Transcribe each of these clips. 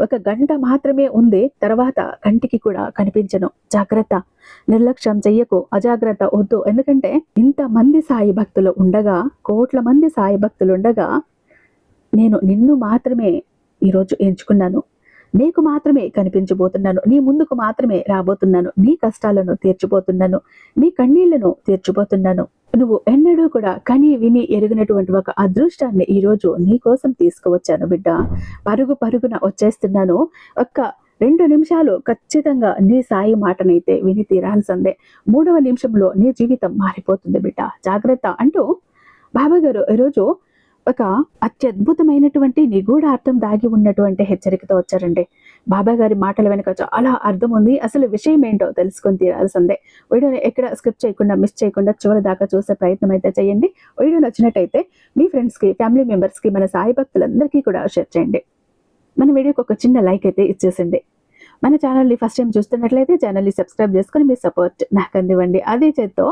ఒక గంట మాత్రమే ఉంది తర్వాత కంటికి కూడా కనిపించను. జాగ్రత్త. నిర్లక్ష్యం చెయ్యకు. అజాగ్రత్త వద్దు. ఎందుకంటే ఇంతమంది సాయి భక్తులు ఉండగా కోట్ల మంది సాయి భక్తులు ఉండగా నేను నిన్ను మాత్రమే ఈరోజు ఎంచుకున్నాను. నీకు మాత్రమే కనిపించబోతున్నాను. నీ ముందుకు మాత్రమే రాబోతున్నాను. నీ కష్టాలను తీర్చిపోతున్నాను నీ కన్నీళ్ళను తీర్చిపోతున్నాను నువ్వు ఎన్నడూ కూడా కని విని ఎరిగినటువంటి ఒక అదృష్టాన్ని ఈరోజు నీ కోసం తీసుకువచ్చాను బిడ్డ. పరుగు పరుగున వచ్చేస్తున్నాను. ఒక్క రెండు నిమిషాలు ఖచ్చితంగా నీ సాయి మాటనైతే విని తీరాల్సిందే. మూడవ నిమిషంలో నీ జీవితం మారిపోతుంది బిడ్డ. జాగ్రత్త అంటూ బాబా గారు ఈరోజు ఒక అత్యద్భుతమైనటువంటి నిగూఢార్థం దాగి ఉన్నటువంటి హెచ్చరికతో వచ్చారండి. బాబా గారి మాటల వెనుక చాలా అర్థం ఉంది. అసలు విషయం ఏంటో తెలుసుకుని తీరాల్సిందే. వీడియోని ఎక్కడ స్కిప్ చేయకుండా మిస్ చేయకుండా చివరి దాకా చూసే ప్రయత్నం అయితే చేయండి. వీడియో నచ్చినట్టయితే మీ ఫ్రెండ్స్కి ఫ్యామిలీ మెంబర్స్కి మన సాయి భక్తులందరికీ కూడా షేర్ చేయండి. మన వీడియోకి ఒక చిన్న లైక్ అయితే ఇచ్చేసింది మన ఛానల్ని ఫస్ట్ టైం చూస్తున్నట్లయితే ఛానల్ని సబ్స్క్రైబ్ చేసుకొని మీ సపోర్ట్ నాకు అందివ్వండి అదే చేత్తో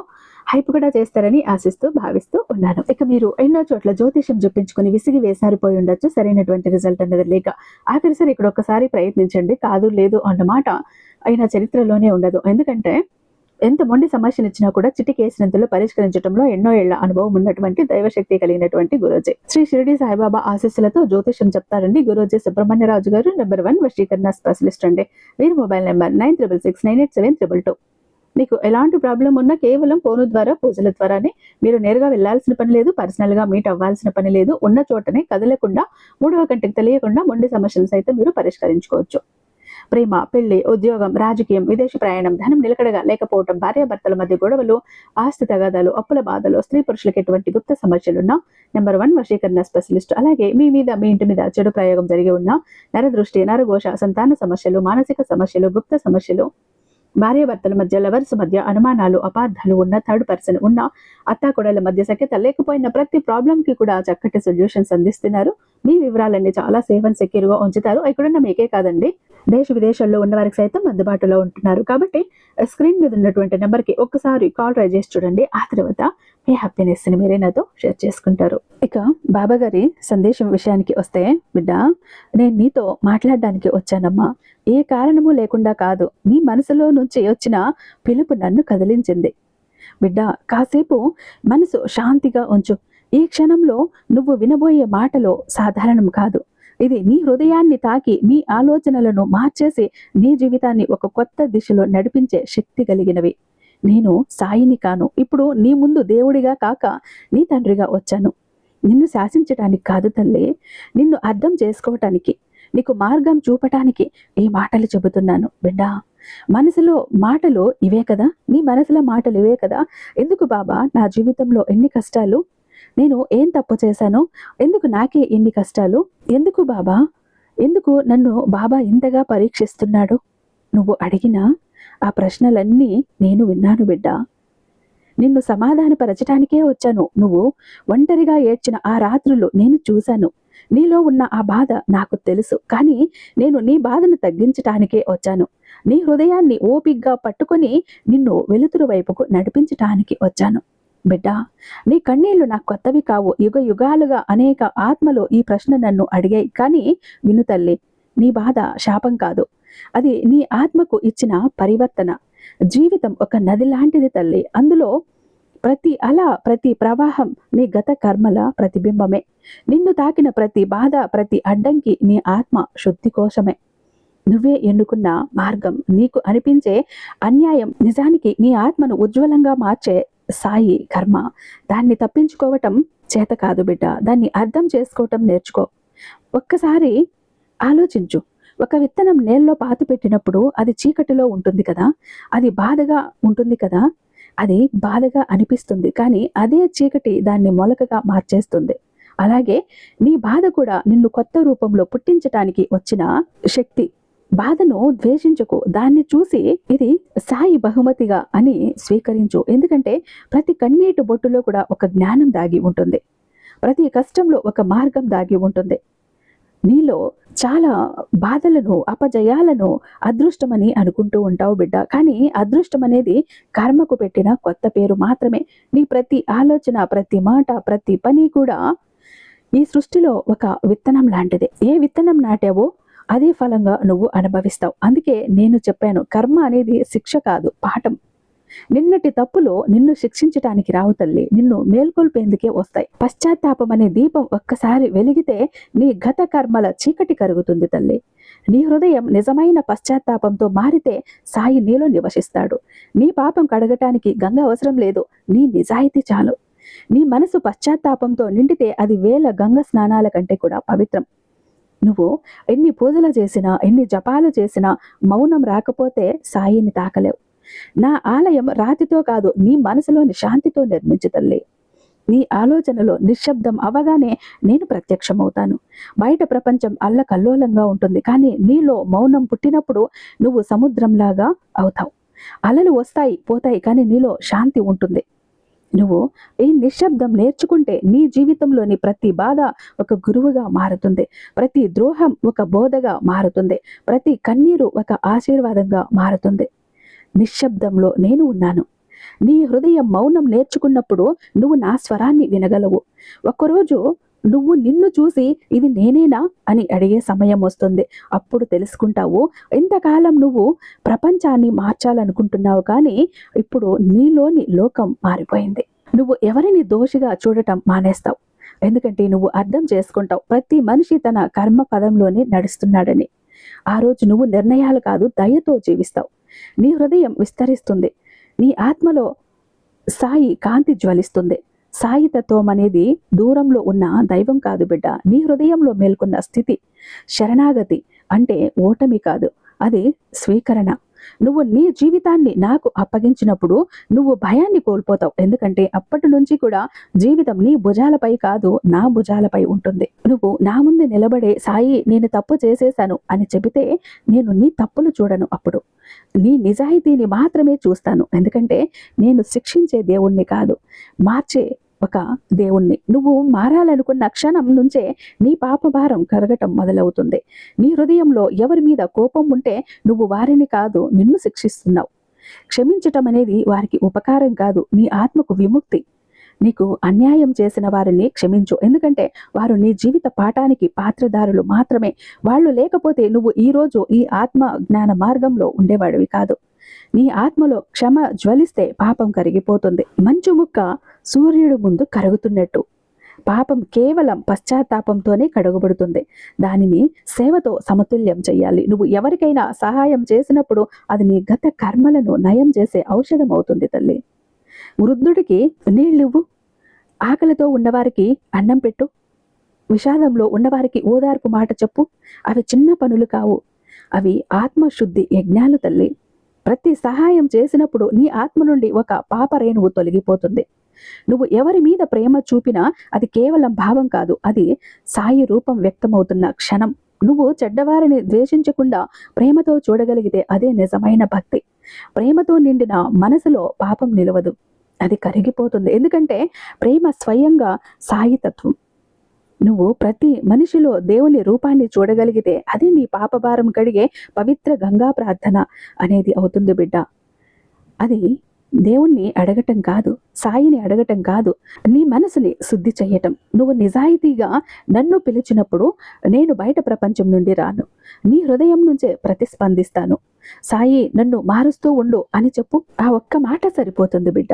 హైప్ కూడా చేస్తారని ఆశిస్తూ భావిస్తూ ఉన్నాను. ఇక మీరు ఎన్నో చోట్ల జ్యోతిషం చూపించుకుని విసిగి వేసారిపోయి ఉండొచ్చు. సరైనటువంటి రిజల్ట్ అనేది లేక ఆఖరిసారి ఇక్కడ ఒక్కసారి ప్రయత్నించండి. కాదు లేదు అన్నమాట అయినా చరిత్రలోనే ఉండదు. ఎందుకంటే ఎంత మొండి సమస్యనిచ్చినా కూడా చిటికేసినంతలో పరిష్కరించడంలో ఎన్నో ఏళ్ళ అనుభవం ఉన్నటువంటి దైవశక్తి కలిగినటువంటి గురూజీ. శ్రీ షిరిడి సాయిబాబా ఆశీస్సులతో జ్యోతిషం చెప్తారండి గురూజీ సుబ్రహ్మణ్యరాజు గారు నెంబర్ వన్ వశీకరణ స్పెషలిస్ట్ అండి. వీరి mobile number nine triple six nine eight seven triple two. మీకు ఎలాంటి ప్రాబ్లం ఉన్నా కేవలం ఫోను ద్వారా పూజల ద్వారానే మీరు నేరుగా వెళ్ళాల్సిన పని లేదు పర్సనల్గా మీట్ అవ్వాల్సిన పని లేదు. ఉన్న చోటనే కదలకుండా మూడవ గంటకు తెలియకుండా మొండి సమస్యలు సైతం మీరు పరిష్కరించుకోవచ్చు. ప్రేమ పెళ్ళి ఉద్యోగం రాజకీయం విదేశీ ప్రయాణం ధనం నిలకడగా లేకపోవడం భార్యాభర్తల మధ్య గొడవలు ఆస్తి తగాదాలు అప్పుల బాధలు స్త్రీ పురుషులకు ఎటువంటి గుప్త సమస్యలున్నా నెంబర్ వన్ వశీకరణ స్పెషలిస్ట్ అలాగే మీ మీద మీ ఇంటి మీద చెడు ప్రయోగం జరిగి ఉన్న నరదృష్టి నరఘోష సంతాన సమస్యలు మానసిక సమస్యలు గుప్త సమస్యలు భార్యాభర్తల మధ్య లవర్స్ మధ్య అనుమానాలు అపార్థాలు ఉన్న థర్డ్ పర్సన్ ఉన్న అత్తాకొడల మధ్య సఖ్యత లేకపోయిన ప్రతి ప్రాబ్లం కి కూడా చక్కటి సొల్యూషన్స్ అందిస్తున్నారు. మీ వివరాలన్నీ చాలా సేఫ్ అండ్ సెక్యూర్గా ఉంచుతారు. ఇక్కడున్న మీకే కాదండి దేశ విదేశాల్లో ఉన్న వారికి సైతం అందుబాటులో ఉంటున్నారు. కాబట్టి స్క్రీన్ మీద ఉన్నటువంటి నెంబర్కి ఒక్కసారి కాల్ ట్రై చేసి చూడండి. ఆ తర్వాత మీ హ్యాపీనెస్ని మీరే నాతో షేర్ చేసుకుంటారు. ఇక బాబా గారి సందేశం విషయానికి వస్తే బిడ్డ నేను నీతో మాట్లాడడానికి వచ్చానమ్మా. ఏ కారణము లేకుండా కాదు నీ మనసులో నుంచి వచ్చిన పిలుపు నన్ను కదిలించింది. బిడ్డ కాసేపు మనసు శాంతిగా ఉంచు. ఈ క్షణంలో నువ్వు వినబోయే మాటలో సాధారణం కాదు. ఇది నీ హృదయాన్ని తాకి నీ ఆలోచనలను మార్చేసి నీ జీవితాన్ని ఒక కొత్త దిశలో నడిపించే శక్తి కలిగినవి. నేను సాయిని కాను. ఇప్పుడు నీ ముందు దేవుడిగా కాక నీ తండ్రిగా వచ్చాను. నిన్ను శాసించటానికి కాదు తల్లి నిన్ను అర్థం చేసుకోవటానికి నీకు మార్గం చూపటానికి ఈ మాటలు చెబుతున్నాను బిడ్డా. మనసులో మాటలు ఇవే కదా? నీ మనసులో మాటలు ఇవే కదా? ఎందుకు బాబా నా జీవితంలో ఎన్ని కష్టాలు? నేను ఏం తప్పు చేశాను? ఎందుకు నాకే ఎన్ని కష్టాలు? ఎందుకు బాబా? ఎందుకు నన్ను బాబా ఇంతగా పరీక్షిస్తున్నాడు? నువ్వు అడిగిన ఆ ప్రశ్నలన్నీ నేను విన్నాను బిడ్డ. నిన్ను సమాధానపరచటానికే వచ్చాను. నువ్వు ఒంటరిగా ఏడ్చిన ఆ రాత్రులు నేను చూశాను. నీలో ఉన్న ఆ బాధ నాకు తెలుసు. కానీ నేను నీ బాధను తగ్గించటానికే వచ్చాను. నీ హృదయాన్ని ఓపిగ్గా పట్టుకొని నిన్ను వెలుతురు వైపుకు నడిపించటానికి వచ్చాను. బిడ్డ నీ కన్నీళ్ళు నాకు కొత్తవి కావు. యుగ యుగాలుగా అనేక ఆత్మలు ఈ ప్రశ్న నన్ను అడిగాయి. కానీ విను తల్లి నీ బాధ శాపం కాదు. అది నీ ఆత్మకు ఇచ్చిన పరివర్తన. జీవితం ఒక నది లాంటిది తల్లి. అందులో ప్రతి అల ప్రతి ప్రవాహం నీ గత కర్మల ప్రతిబింబమే. నిన్ను తాకిన ప్రతి బాధ ప్రతి అడ్డంకి నీ ఆత్మ శుద్ధి కోసమే. నువ్వే ఎన్నుకున్న మార్గం. నీకు అనిపించే అన్యాయం నిజానికి నీ ఆత్మను ఉజ్వలంగా మార్చే సాయి కర్మ. దాన్ని తప్పించుకోవటం చేత కాదు బిడ్డ. దాన్ని అర్థం చేసుకోవటం నేర్చుకో. ఒక్కసారి ఆలోచించు. ఒక విత్తనం నేల్లో పాతి పెట్టినప్పుడు అది చీకటిలో ఉంటుంది కదా అది బాధగా ఉంటుంది కదా అది బాధగా అనిపిస్తుంది. కానీ అదే చీకటి దాన్ని మొలకగా మార్చేస్తుంది. అలాగే నీ బాధ కూడా నిన్ను కొత్త రూపంలో పుట్టించటానికి వచ్చిన శక్తి. బాధను ద్వేషించకు. దాన్ని చూసి ఇది సాయి బహుమతిగా అని స్వీకరించు. ఎందుకంటే ప్రతి కన్నీటి బొట్టులో కూడా ఒక జ్ఞానం దాగి ఉంటుంది. ప్రతి కష్టంలో ఒక మార్గం దాగి ఉంటుంది. నీలో చాలా బాధలను అపజయాలను అదృష్టమని అనుకుంటూ ఉంటావు బిడ్డ. కానీ అదృష్టం అనేది కర్మకు పెట్టిన కొత్త పేరు మాత్రమే. నీ ప్రతి ఆలోచన ప్రతి మాట ప్రతి పని కూడా ఈ సృష్టిలో ఒక విత్తనం లాంటిది. ఏ విత్తనం నాటావో అదే ఫలంగా నువ్వు అనుభవిస్తావు. అందుకే నేను చెప్పాను కర్మ అనేది శిక్ష కాదు పాఠం. నిన్నటి తప్పులో నిన్ను శిక్షించటానికి రావు తల్లి. నిన్ను మేల్కొల్పేందుకే వస్తాయి. పశ్చాత్తాపం అనే దీపం ఒక్కసారి వెలిగితే నీ గత కర్మల చీకటి కరుగుతుంది తల్లి. నీ హృదయం నిజమైన పశ్చాత్తాపంతో మారితే సాయి నీలో నివసిస్తాడు. నీ పాపం కడగటానికి గంగ అవసరం లేదు. నీ నిజాయితీ చాలు. నీ మనసు పశ్చాత్తాపంతో నిండితే అది వేల గంగ స్నానాల కంటే కూడా పవిత్రం. నువ్వు ఎన్ని పూజలు చేసినా ఎన్ని జపాలు చేసినా మౌనం రాకపోతే సాయిని తాకలేవు. నా ఆలయం రాతితో కాదు నీ మనసులోని శాంతితో నిర్మించు తల్లి. నీ ఆలోచనలో నిశ్శబ్దం అవగానే నేను ప్రత్యక్షమవుతాను. బయట ప్రపంచం అల్లకల్లోలంగా ఉంటుంది కానీ నీలో మౌనం పుట్టినప్పుడు నువ్వు సముద్రంలాగా అవుతావు. అలలు వస్తాయి పోతాయి కానీ నీలో శాంతి ఉంటుంది. నువ్వు ఈ నిశ్శబ్దం నేర్చుకుంటే నీ జీవితంలోని ప్రతి బాధ ఒక గురువుగా మారుతుంది. ప్రతి ద్రోహం ఒక బోధగా మారుతుంది. ప్రతి కన్నీరు ఒక ఆశీర్వాదంగా మారుతుంది. నిశ్శబ్దంలో నేను ఉన్నాను. నీ హృదయం మౌనం నేర్చుకున్నప్పుడు నువ్వు నా స్వరాన్ని వినగలవు. ఒక్కరోజు నువ్వు నిన్ను చూసి ఇది నేనేనా అని అడిగే సమయం వస్తుంది. అప్పుడు తెలుసుకుంటావు ఇంతకాలం నువ్వు ప్రపంచాన్ని మార్చాలనుకుంటున్నావు కానీ ఇప్పుడు నీలోని లోకం మారిపోయింది. నువ్వు ఎవరిని దోషిగా చూడటం మానేస్తావు? ఎందుకంటే నువ్వు అర్థం చేసుకుంటావు ప్రతి మనిషి తన కర్మ పదంలోనే నడుస్తున్నాడని. ఆ రోజు నువ్వు నిర్ణయాలు కాదు దయతో జీవిస్తావు. నీ హృదయం విస్తరిస్తుంది. నీ ఆత్మలో సాయి కాంతి జ్వలిస్తుంది. సాయి తత్వం అనేది దూరంలో ఉన్న దైవం కాదు బిడ్డ. నీ హృదయంలో మేల్కొన్న స్థితి శరణాగతి అంటే ఓటమి కాదు. అది స్వీకరణ. నువ్వు నీ జీవితాన్ని నాకు అప్పగించినప్పుడు నువ్వు భయాన్ని కోల్పోతావు. ఎందుకంటే అప్పటి నుంచి కూడా జీవితం నీ భుజాలపై కాదు నా భుజాలపై ఉంటుంది. నువ్వు నా ముందు నిలబడే సాయి నేను తప్పు చేసేశాను అని చెబితే నేను నీ తప్పులు చూడను అప్పుడు. నీ నిజాయితీని మాత్రమే చూస్తాను. ఎందుకంటే నేను శిక్షించే దేవుణ్ణి కాదు. మార్చే ఒక దేవుణ్ణి. నువ్వు మారాలనుకున్న క్షణం నుంచే నీ పాపభారం కరగటం మొదలవుతుంది. నీ హృదయంలో ఎవరి మీద కోపం ఉంటే నువ్వు వారిని కాదు నిన్ను శిక్షిస్తున్నావు. క్షమించటం అనేది వారికి ఉపకారం కాదు. నీ ఆత్మకు విముక్తి. నీకు అన్యాయం చేసిన వారిని క్షమించు. ఎందుకంటే వారు నీ జీవిత పాఠానికి పాత్రదారులు మాత్రమే. వాళ్ళు లేకపోతే నువ్వు ఈ రోజు ఈ ఆత్మ జ్ఞాన మార్గంలో ఉండేవాడివి కాదు. నీ ఆత్మలో క్షమ జ్వలిస్తే పాపం కరిగిపోతుంది. మంచు ముక్క సూర్యుడు ముందు కరుగుతున్నట్టు. పాపం కేవలం పశ్చాత్తాపంతోనే కడుగబడుతుంది. దానిని సేవతో సమతుల్యం చేయాలి నువ్వు ఎవరికైనా సహాయం చేసినప్పుడు అది నీ గత కర్మలను నయం చేసే ఔషధం అవుతుంది తల్లి. వృద్ధుడికి నీళ్ళివ్వు. ఆకలితో ఉన్నవారికి అన్నం పెట్టు. విషాదంలో ఉన్నవారికి ఓదార్పు మాట చెప్పు. అవి చిన్న పనులు కావు. అవి ఆత్మశుద్ధి యజ్ఞాలు తల్లి. ప్రతి సహాయం చేసినప్పుడు నీ ఆత్మ నుండి ఒక పాప రేణువు తొలగిపోతుంది. నువ్వు ఎవరి మీద ప్రేమ చూపినా అది కేవలం భావం కాదు అది సాయి రూపం వ్యక్తమవుతున్న క్షణం. నువ్వు చెడ్డవారిని ద్వేషించకుండా ప్రేమతో చూడగలిగితే అదే నిజమైన భక్తి. ప్రేమతో నిండిన మనసులో పాపం నిలవదు. అది కరిగిపోతుంది. ఎందుకంటే ప్రేమ స్వయంగా సాయితత్వం. నువ్వు ప్రతి మనిషిలో దేవుని రూపాన్ని చూడగలిగితే అది నీ పాపభారం కడిగే పవిత్ర గంగా ప్రార్థన అనేది అవుతుంది బిడ్డ. అది దేవుణ్ణి అడగటం కాదు సాయిని అడగటం కాదు నీ మనసుని శుద్ధి చెయ్యటం నువ్వు నిజాయితీగా నన్ను పిలిచినప్పుడు నేను బయట ప్రపంచం నుండి రాను. నీ హృదయం నుంచే ప్రతిస్పందిస్తాను. సాయి నన్ను మారుస్తూ ఉండు అని చెప్పు. ఆ ఒక్క మాట సరిపోతుంది బిడ్డ.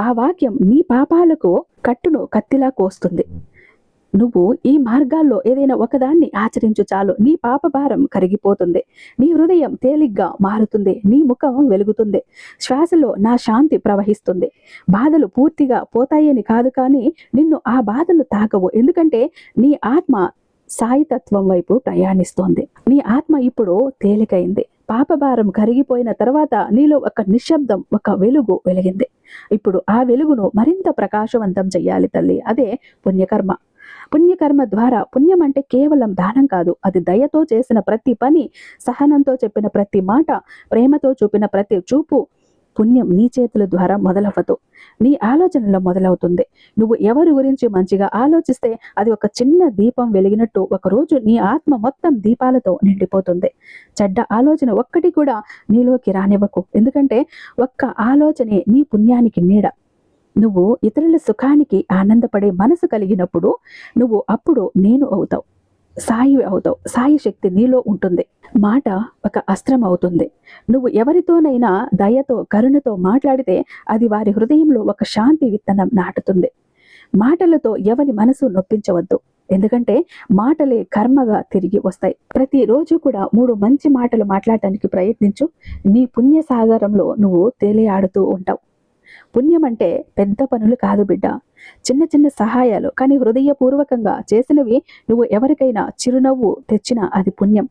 ఆ వాక్యం నీ పాపాలకు కట్టును కత్తిలా కోస్తుంది. నువ్వు ఈ మార్గాల్లో ఏదైనా ఒకదాన్ని ఆచరించు చాలు. నీ పాప భారం కరిగిపోతుంది. నీ హృదయం తేలిగ్గా మారుతుంది. నీ ముఖం వెలుగుతుంది. శ్వాసలో నా శాంతి ప్రవహిస్తుంది. బాధలు పూర్తిగా పోతాయని కాదు కానీ నిన్ను ఆ బాధలు తాకవు. ఎందుకంటే నీ ఆత్మ సాయితత్వం వైపు ప్రయాణిస్తోంది. నీ ఆత్మ ఇప్పుడు తేలికైంది. పాపభారం కరిగిపోయిన తర్వాత నీలో ఒక నిశ్శబ్దం ఒక వెలుగు వెలిగింది. ఇప్పుడు ఆ వెలుగును మరింత ప్రకాశవంతం చెయ్యాలి తల్లి. అదే పుణ్యకర్మ. పుణ్యకర్మ ద్వారా పుణ్యం అంటే కేవలం దానం కాదు. అది దయతో చేసిన ప్రతి పని సహనంతో చెప్పిన ప్రతి మాట ప్రేమతో చూపిన ప్రతి చూపు పుణ్యం నీ చేతుల ద్వారా మొదలవ్వదు. నీ ఆలోచనలో మొదలవుతుంది. నువ్వు ఎవరి గురించి మంచిగా ఆలోచిస్తే అది ఒక చిన్న దీపం వెలిగినట్టు ఒకరోజు నీ ఆత్మ మొత్తం దీపాలతో నిండిపోతుంది. చెడ్డ ఆలోచన ఒక్కటి కూడా నీలోకి రానివ్వకు. ఎందుకంటే ఒక్క ఆలోచనే నీ పుణ్యానికి నీడ. నువ్వు ఇతరుల సుఖానికి ఆనందపడే మనసు కలిగినప్పుడు నువ్వు అప్పుడు నేను అవుతావు. సాయి అవుతావు సాయి శక్తి నీలో ఉంటుంది. మాట ఒక అస్త్రం అవుతుంది. నువ్వు ఎవరితోనైనా దయతో కరుణతో మాట్లాడితే అది వారి హృదయంలో ఒక శాంతి విత్తనం నాటుతుంది. మాటలతో ఎవరి మనసు నొప్పించవద్దు. ఎందుకంటే మాటలే కర్మగా తిరిగి వస్తాయి. ప్రతిరోజు కూడా మూడు మంచి మాటలు మాట్లాడటానికి ప్రయత్నించు. నీ పుణ్య సాగరంలో నువ్వు తేలియాడుతూ ఉంటావు. పుణ్యం అంటే పెద్ద పనులు కాదు బిడ్డ. చిన్న చిన్న సహాయాలు కానీ హృదయపూర్వకంగా చేసినవి నువ్వు ఎవరికైనా చిరునవ్వు తెచ్చినా అది పుణ్యం.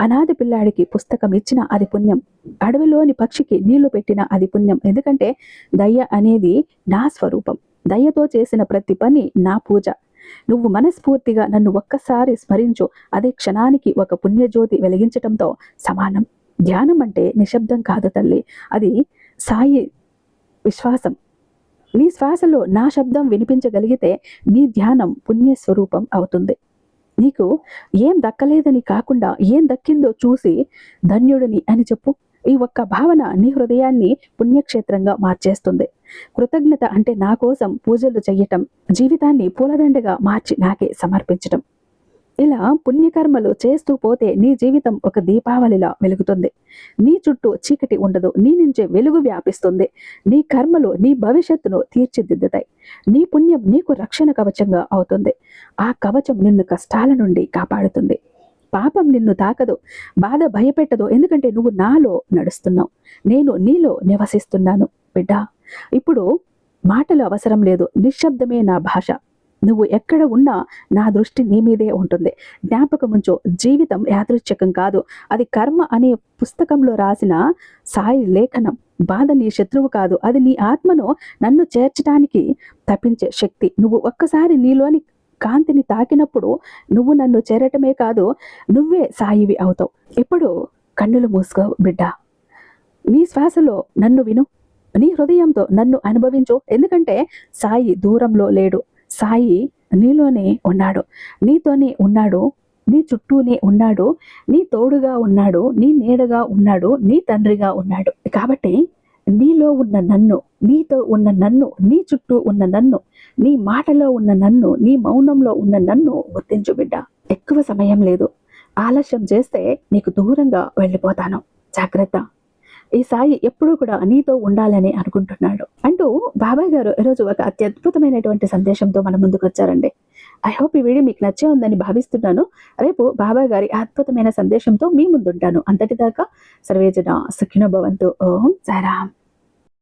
అనాథ పిల్లాడికి పుస్తకం ఇచ్చిన అది పుణ్యం. అడవిలోని పక్షికి నీళ్ళు పెట్టిన అది పుణ్యం. ఎందుకంటే దయ అనేది నా స్వరూపం. దయ్యతో చేసిన ప్రతి పని నా పూజ. నువ్వు మనస్ఫూర్తిగా నన్ను ఒక్కసారి స్మరించు. అదే క్షణానికి ఒక పుణ్యజ్యోతి వెలిగించటంతో సమానం. ధ్యానం అంటే నిశ్శబ్దం కాదు తల్లి. అది సాయి విశ్వాసం. నీ శ్వాసలో నా శబ్దం వినిపించగలిగితే నీ ధ్యానం పుణ్యస్వరూపం అవుతుంది. నీకు ఏం దక్కలేదని కాకుండా ఏం దక్కిందో చూసి ధన్యుడిని అని చెప్పు. ఈ ఒక్క భావన నీ హృదయాన్ని పుణ్యక్షేత్రంగా మార్చేస్తుంది. కృతజ్ఞత అంటే నా కోసం పూజలు చెయ్యటం జీవితాన్ని పూలదండగా మార్చి నాకే సమర్పించటం. ఇలా పుణ్యకర్మలు చేస్తూ పోతే నీ జీవితం ఒక దీపావళిలా వెలుగుతుంది. నీ చుట్టూ చీకటి ఉండదు నీ నుంచే వెలుగు వ్యాపిస్తుంది. నీ కర్మలు నీ భవిష్యత్తును తీర్చిదిద్దుతాయి. నీ పుణ్యం నీకు రక్షణ కవచంగా అవుతుంది. ఆ కవచం నిన్ను కష్టాల నుండి కాపాడుతుంది. పాపం నిన్ను తాకదు బాధ భయపెట్టదు ఎందుకంటే నువ్వు నాలో నడుస్తున్నావు. నేను నీలో నివసిస్తున్నాను. బిడ్డ ఇప్పుడు మాటలు అవసరం లేదు నిశ్శబ్దమే నా భాష. నువ్వు ఎక్కడ ఉన్నా నా దృష్టి నీ మీదే ఉంటుంది. జ్ఞాపకముంచో జీవితం యాదృచ్ఛకం కాదు. అది కర్మ అనే పుస్తకంలో రాసిన సాయి లేఖనం. బాధ నీ శత్రువు కాదు. అది నీ ఆత్మను నన్ను చేర్చడానికి తప్పించే శక్తి. నువ్వు ఒక్కసారి నీలోని కాంతిని తాకినప్పుడు నువ్వు నన్ను చేరటమే కాదు నువ్వే సాయివి అవుతావు. ఇప్పుడు కన్నులు మూసుకో బిడ్డ. నీ శ్వాసలో నన్ను విను. నీ హృదయంతో నన్ను అనుభవించు. ఎందుకంటే సాయి దూరంలో లేడు. సాయి నీలోనే ఉన్నాడు. నీతోనే ఉన్నాడు. నీ చుట్టూనే ఉన్నాడు. నీ తోడుగా ఉన్నాడు. నీ నీడగా ఉన్నాడు. నీ తండ్రిగా ఉన్నాడు. కాబట్టి నీలో ఉన్న నన్ను నీతో ఉన్న నన్ను నీ చుట్టూ ఉన్న నన్ను నీ మాటలో ఉన్న నన్ను నీ మౌనంలో ఉన్న నన్ను గుర్తించు బిడ్డ. ఎక్కువ సమయం లేదు. ఆలస్యం చేస్తే నీకు దూరంగా వెళ్ళిపోతాను. జాగ్రత్త. ఈ సాయి ఎప్పుడూ కూడా నీతో ఉండాలని అనుకుంటున్నాడు. అంటూ బాబాయ్ గారు ఈరోజు ఒక అత్యద్భుతమైనటువంటి సందేశంతో మన ముందుకు వచ్చారండి. ఐ హోప్ ఈ వీడియో మీకు నచ్చే ఉందని భావిస్తున్నాను. రేపు బాబాయ్ గారి అద్భుతమైన సందేశంతో మీ ముందుంటాను. అంతటిదాకా సర్వేజన సుఖినో భవంతు. ఓం సారాం